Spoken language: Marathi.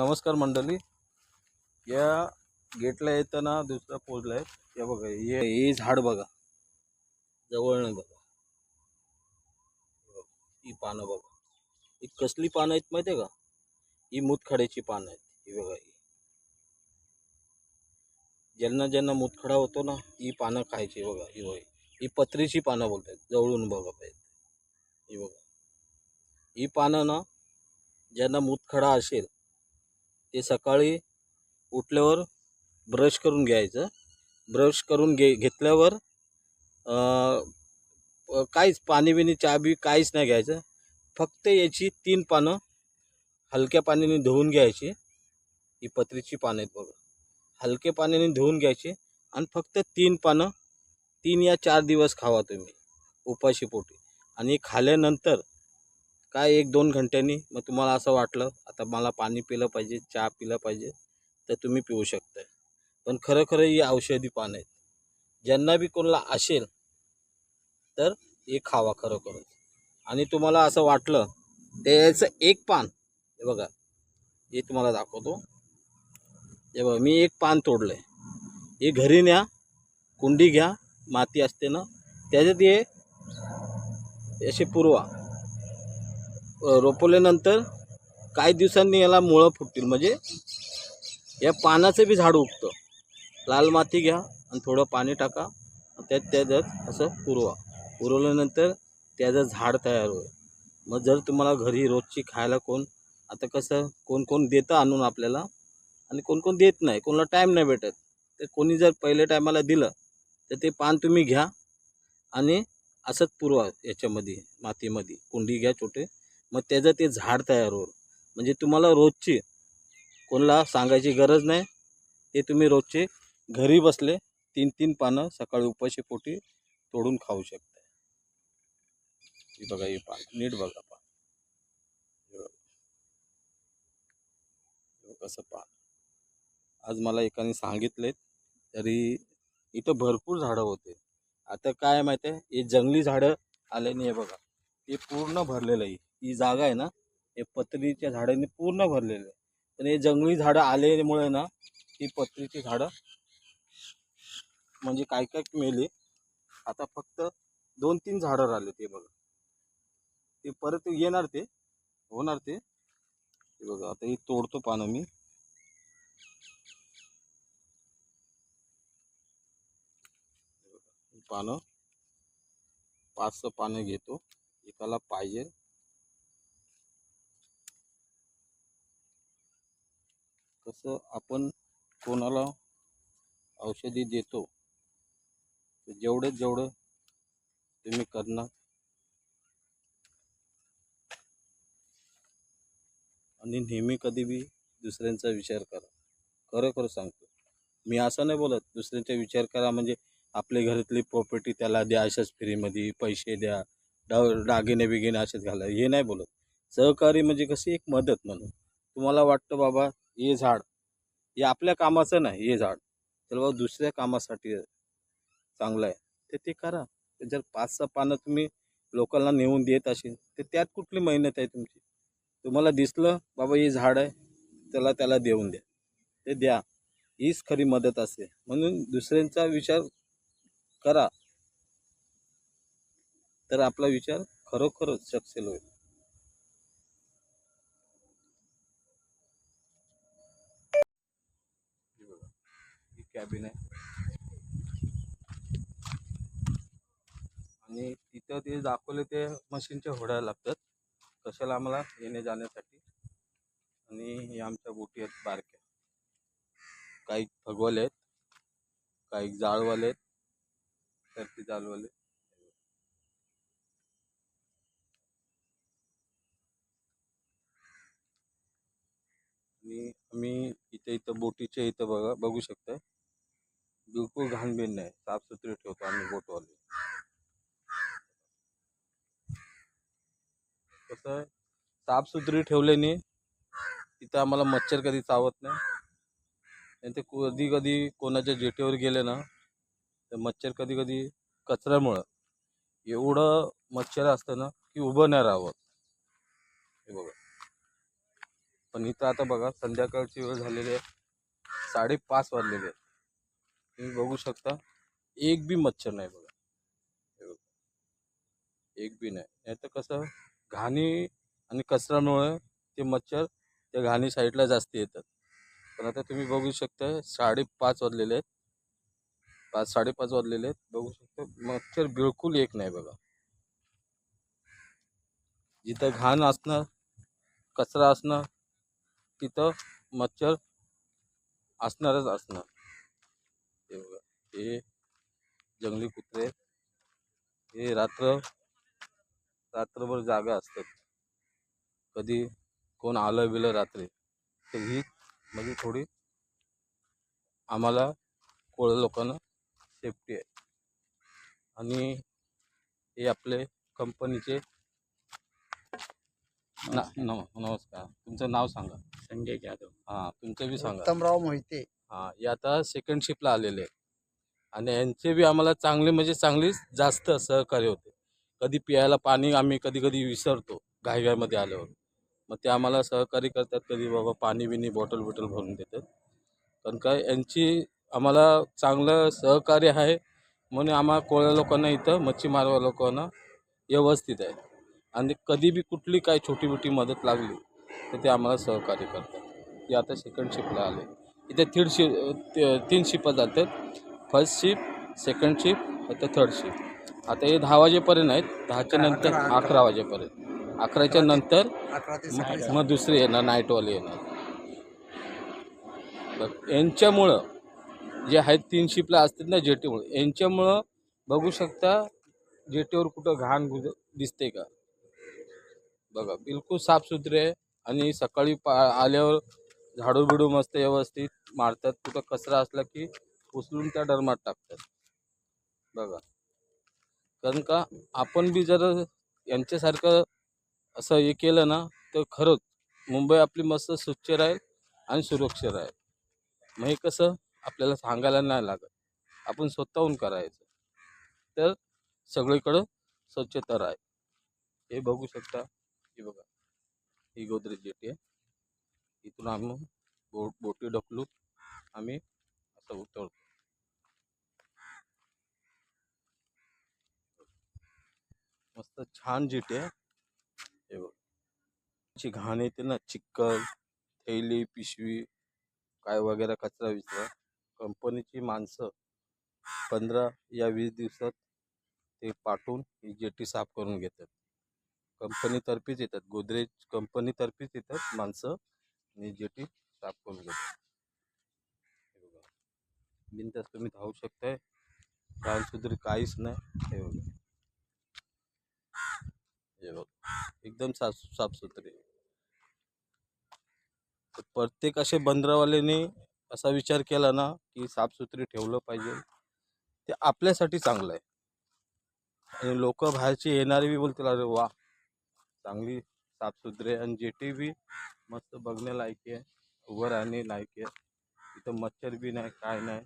नमस्कार मंडळी. या गेटला येताना दुसरा पोजला आहे या बघा हे हे झाड बघा. जवळनं बघा. ही पानं बघा. ही कसली पानं आहेत माहिती आहे का? ही मुतखड्याची पानं आहेत. ही बघा ही. ज्यांना ज्यांना मुतखडा होतो ना ही पानं खायची बघा ही बघा ही पत्रीची पानं बोलतात जवळून बघा पाहिजे ही बघा. ही पानं ना ज्यांना मुतखडा असेल ते सकाळी उठल्यावर ब्रश करून घ्यायचं. ब्रश करून घे घेतल्यावर काहीच पाणी बिणी चहा बी काहीच नाही घ्यायचं. फक्त याची तीन पानं हलक्या पाण्याने धुवून घ्यायची. ही पत्रीची पानं आहेत बघा. हलक्या पाण्याने धुवून घ्यायची आणि फक्त तीन पानं तीन या चार दिवस खावा तुम्ही. उपाशी पोटी आणि खाल्यानंतर काय एक दोन घंट्यांनी मग तुम्हाला असं वाटलं आता मला पाणी पिलं पाहिजे चहा पिलं पाहिजे तर तुम्ही पिऊ शकताय. पण खरं खरं ही औषधी पानं आहेत. ज्यांना बी कोणाला असेल तर हे खावा खरोखरच. आणि तुम्हाला असं वाटलं त्याचं एक पान हे बघा हे तुम्हाला दाखवतो. हे बघा मी एक पान तोडलं आहे हे घरी न्या कुंडी घ्या माती असते ना त्याच्यात हे असे पुरवा. रोपवल्यानंतर काही दिवसांनी याला मुळं फुटतील. म्हणजे या पानाचं बी झाड उगतं. लाल माती घ्या आणि थोडं पाणी टाका. त्यात त्याच्यात असं पुरवा. पुरवल्यानंतर त्याचं झाड तयार होईल. मग जर तुम्हाला घरी रोजची खायला कोण आता कसं कोण कोण देतं आणून आपल्याला आणि कोण कोण देत नाही कोणाला टाईम नाही भेटत. तर कोणी जर पहिल्या टायमाला दिलं तर ते पान तुम्ही घ्या आणि असंच पुरवा याच्यामध्ये मातीमध्ये. कुंडी घ्या छोटे. मग त्याचं ते झाड तयार होईल. म्हणजे तुम्हाला रोजची कोणाला सांगायची गरज नाही. ते तुम्ही रोजचे घरी बसले तीन तीन पानं सकाळी उपाशी पोटी तोडून खाऊ शकता. ही बघा ही पान. नीट बघा पान. कसं पान. आज मला एकाने सांगितले तरी इथं भरपूर झाडं होते. आता काय माहिती आहे? हे जंगली झाडं आल्याने हे बघा ते पूर्ण भरलेलं आहे. ही जागा आहे ना हे पत्रीच्या झाडांनी पूर्ण भरलेलं आहे. पण हे जंगली झाडं आलेल्यामुळे ना ही पत्रीची झाडं म्हणजे काय काय मेली. आता फक्त दोन तीन झाडं राहिले ते बघा. ते परत येणार ते होणार ते. बघा आता हे तोडतो पानं मी. पानं पाच सहा पानं घेतो. एकाला पाहिजे. कसं आपण कोणाला औषधी देतो जेवढं जेवढं तुम्ही करणार. आणि नेहमी कधी बी दुसऱ्यांचा विचार करा. खरोखर सांगतो. मी असं नाही बोलत दुसऱ्यांचा विचार करा म्हणजे आपल्या घरातली प्रॉपर्टी त्याला द्या अशाच फ्रीमध्ये पैसे द्या डा दागिने बिगिने असेच घाला हे नाही बोलत. सहकारी म्हणजे कशी एक मदत म्हणून. तुम्हाला वाटतं बाबा हे झाड हे आपल्या कामाचं नाही हे झाड. तर बाबा दुसऱ्या कामासाठी चांगलं आहे. तर ते करा. जर पाच सहा पानं तुम्ही लोकांना नेऊन देत असेल तर त्यात कुठली मेहनत आहे तुमची? तुम्हाला दिसलं बाबा हे झाड आहे त्याला त्याला देऊन द्या. ते द्या. हीच खरी मदत असते म्हणून दुसऱ्यांचा विचार करा. तर आपला विचार खरोखरच सक्सेल होईल हे बघा, ही कॅबिन आहे. आणि तिथं ते दाखवले ते मशीनच्या होड्या लागतात. कशाला आम्हाला येणे जाण्यासाठी? आणि हे आमच्या बोटी आहेत बारक्या. काही फगवाले आहेत काही जाळवाले आहेत तर ते जाळवाले आणि आम्ही इथे इथं बोटीच्या इथं बघा बघू शकताय. बिलकुल घाणबीण नाही. साफसुथरी ठेवतो आम्ही बोटवाले. कसं आहे? साफसुथरी ठेवल्याने तिथं आम्हाला मच्छर कधी चावत नाही. आणि ते कधी कधी कोणाच्या जेटीवर गेले ना तर मच्छर कधी कधी कचऱ्यामुळं. एवढं मच्छर असतं ना की उभं नाही राहावं. हे बघा. पण इथं आता बघा संध्याकाळची वेळ झालेली आहे. साडेपाच वाजलेले आहेत. तुम्ही बघू शकता. एक बी मच्छर नाही बघा. एक बी नाही. नाही तर कसं घाणी आणि कचऱ्यामुळे ते मच्छर त्या घाणी साईडला जास्त येतात. पण आता तुम्ही बघू शकता साडेपाच वाजलेले आहेत. पाच साडेपाच वाजलेले आहेत. बघू शकता मच्छर बिलकुल एक नाही बघा. जिथं घाण असणार कचरा असणार तिथं मच्छर असणारच असणार. हे जंगली कुत्रे आहेत. हे रात्र रात्रभर जागा असतात. कधी कोण आलं बिलं रात्री तर ही म्हणजे थोडी आम्हाला कोळ्या लोकांना सेफ्टी आहे. आणि हे आपले कंपनीचे ना नम नमस्कार. तुमचं नाव सांगा. संजय जाधव. हां तुमचं बी सांगा. उत्तमराव मोहिते. हां हे आता सेकंड शिपला आलेले आहे आणि यांचे बी आम्हाला चांगले म्हणजे चांगलीच जास्त सहकार्य होते. कधी प्यायला पाणी आम्ही कधी कधी विसरतो घाईघाईमध्ये आल्यावर. मग ते आम्हाला सहकार्य करतात कधी बाबा पाणी बिनी बॉटल बिटल भरून देतात. कारण काय यांची आम्हाला चांगलं सहकार्य आहे. म्हणून आम्हाला कोळ्या लोकांना इथं मच्छीमारवा लोकांना व्यवस्थित आहे. आणि कधी बी कुठली काय छोटी मोठी मदत लागली तर ते आम्हाला सहकार्य करतात. ते आता सेकंड शिपला आले. इथे थीड शि तीन शिपं जातात. फर्स्ट शिप सेकंड शिप आता थर्ड शिप आता हे दहा वाजेपर्यंत आहेत दहाच्या नंतर अकरा- वाजेपर्यंत. अकराच्या नंतर मग दुसरे येणार नाईटवाले येणार. यांच्यामुळं जे आहेत तीन शिपला असतात ना जेटीमुळं यांच्यामुळं बघू शकता जेटीवर कुठं घाण गुज दिसते का? बघा बिलकुल साफसुथरे आहे आणि सकाळी पा आल्यावर झाडू बिडू मस्त व्यवस्थित मारतात. कुठं कचरा असला की उचलून त्या डरमात टाकतात. बघा. कारण का आपण बी जर यांच्यासारखं असं हे केलं ना तर खरंच मुंबई आपली मस्त स्वच्छ राहील आणि सुरक्षित राहील. मग हे कसं आपल्याला सांगायला नाही लागत. आपण स्वतःहून करायचं. तर सगळीकडं स्वच्छता राहील. हे बघू शकता. हे बघा. ही गोदरेज जेटी आहे. इथून आम्ही बोट बोटी ढकलून आम्ही असं उतरतो मस्त छान जेटी आहे. हे बघ. घाण येते ना चिक्कल थैली पिशवी काय वगैरे कचरा विचरा कंपनीची माणसं पंधरा या वीस दिवसात ते पाठवून ही जेटी साफ करून घेतात. कंपनीतर्फेच येतात. गोदरेज कंपनीतर्फेच येतात माणसं आणि जेटी साफ करून घेतात. बिनतास तुम्ही धावू शकताय. घाण सुधरी काहीच नाही. हे बघा हे बघा एकदम साफ साफसुथरे प्रत्येक असे बंदरावाल्याने असा विचार केला ना की साफसुथरे ठेवलं पाहिजे. ते आपल्यासाठी चांगलं आहे. आणि लोक बाहेरचे येणारे बी बोलतील अरे वा चांगली साफसुथरे आणि जेटी बी मस्त बघण्यालायकी आहे उभं राहणे आहे. इथं मच्छर बी नाही काय नाही.